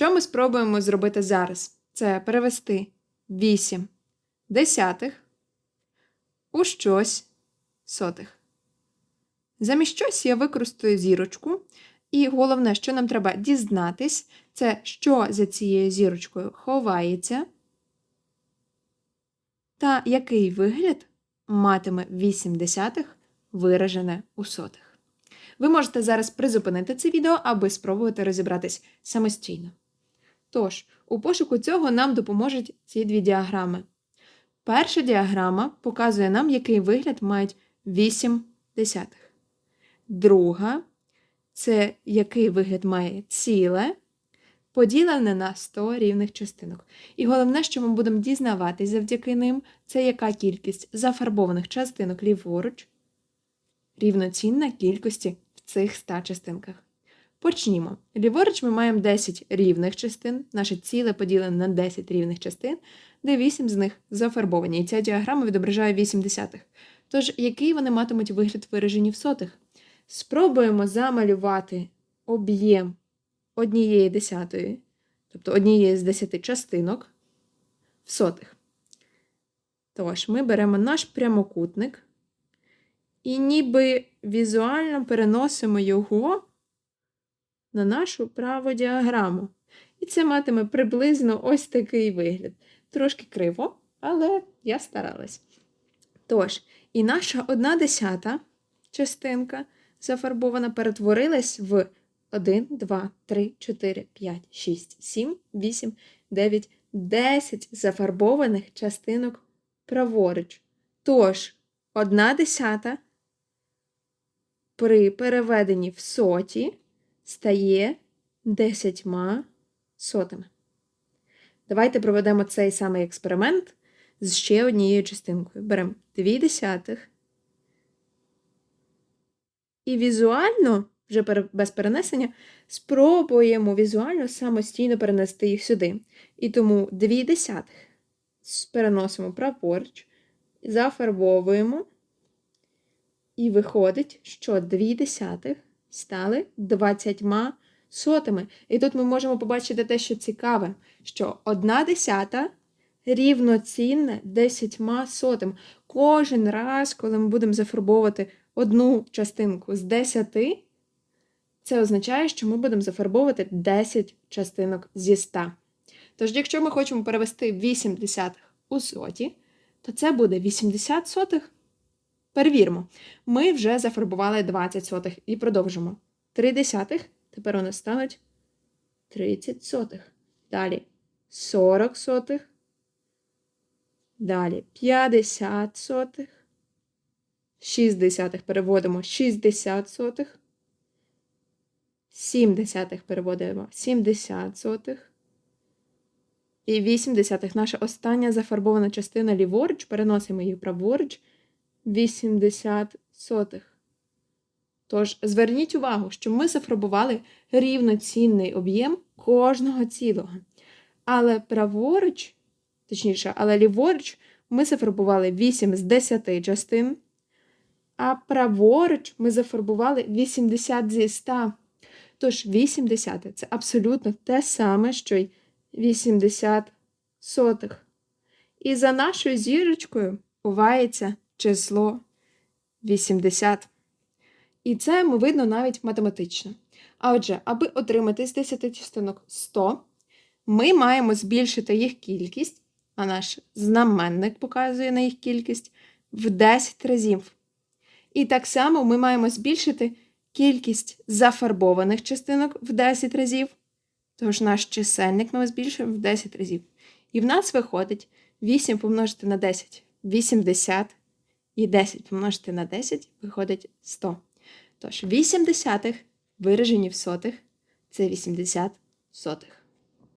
Що ми спробуємо зробити зараз? Це перевести 8 десятих у щось сотих. Замість щось я використаю зірочку. І головне, що нам треба дізнатись, це що за цією зірочкою ховається, та який вигляд матиме 8 десятих виражене у сотих. Ви можете зараз призупинити це відео, аби спробувати розібратись самостійно. Тож, у пошуку цього нам допоможуть ці дві діаграми. Перша діаграма показує нам, який вигляд мають 8 десятих. Друга це який вигляд має ціле, поділене на 100 рівних частинок. І головне, що ми будемо дізнаватись завдяки ним, це яка кількість зафарбованих частинок ліворуч рівноцінна кількості в цих 100 частинках. Почнімо. Ліворуч ми маємо 10 рівних частин, наше ціле поділене на 10 рівних частин, де 8 з них зафарбовані. І ця діаграма відображає 8 десятих. Тож, який вони матимуть вигляд виражені в сотих? Спробуємо замалювати об'єм однієї десятої, тобто однієї з 10 частинок в сотих. Тож, ми беремо наш прямокутник і ніби візуально переносимо його на нашу праву діаграму. І це матиме приблизно ось такий вигляд. Трошки криво, але я старалась. Тож, і наша одна десята частинка зафарбована перетворилась в 1, 2, 3, 4, 5, 6, 7, 8, 9, 10 зафарбованих частинок праворуч. Тож, одна десята при переведенні в соті стає десятьма сотими. Давайте проведемо цей самий експеримент з ще однією частинкою. Беремо 2 десятих. І візуально, вже без перенесення, спробуємо візуально самостійно перенести їх сюди. І тому 2 десятих переносимо праворуч, зафарбовуємо. І виходить, що 2 десятих стали 20 сотими. І тут ми можемо побачити те, що цікаве, що 1 десята рівноцінна 10 сотим. Кожен раз, коли ми будемо зафарбовувати одну частинку з 10, це означає, що ми будемо зафарбовувати 10 частинок зі 100. Тож, якщо ми хочемо перевести 8 десятих у соті, то це буде 80 сотих. Перевіримо. Ми вже зафарбували 20 сотих і продовжимо. 3 десятих, тепер у нас стануть 30 сотих. Далі 40 сотих. Далі 50 сотих. 60 переводимо 60 сотих. 70 переводимо 70 сотих. І 8 десятих. Наша остання зафарбована частина ліворуч, переносимо її праворуч. 80 сотих. Тож, зверніть увагу, що ми зафарбували рівноцінний об'єм кожного цілого. Але праворуч, точніше, але ліворуч ми зафарбували 8 з 10 частин, а праворуч ми зафарбували 80 зі 100. Тож 80 це абсолютно те саме, що й 80 сотих. І за нашою зірочкою ховається число 80. І це ми видно навіть математично. А отже, аби отримати з 10 частинок 100, ми маємо збільшити їх кількість, а наш знаменник показує на їх кількість в 10 разів. І так само ми маємо збільшити кількість зафарбованих частинок в 10 разів. Тож наш чисельник ми збільшуємо в 10 разів. І в нас виходить 8 помножити на 10 80. І 10 помножити на 10 виходить 100. Тож 8 десятих виражені в сотих це 80 сотих.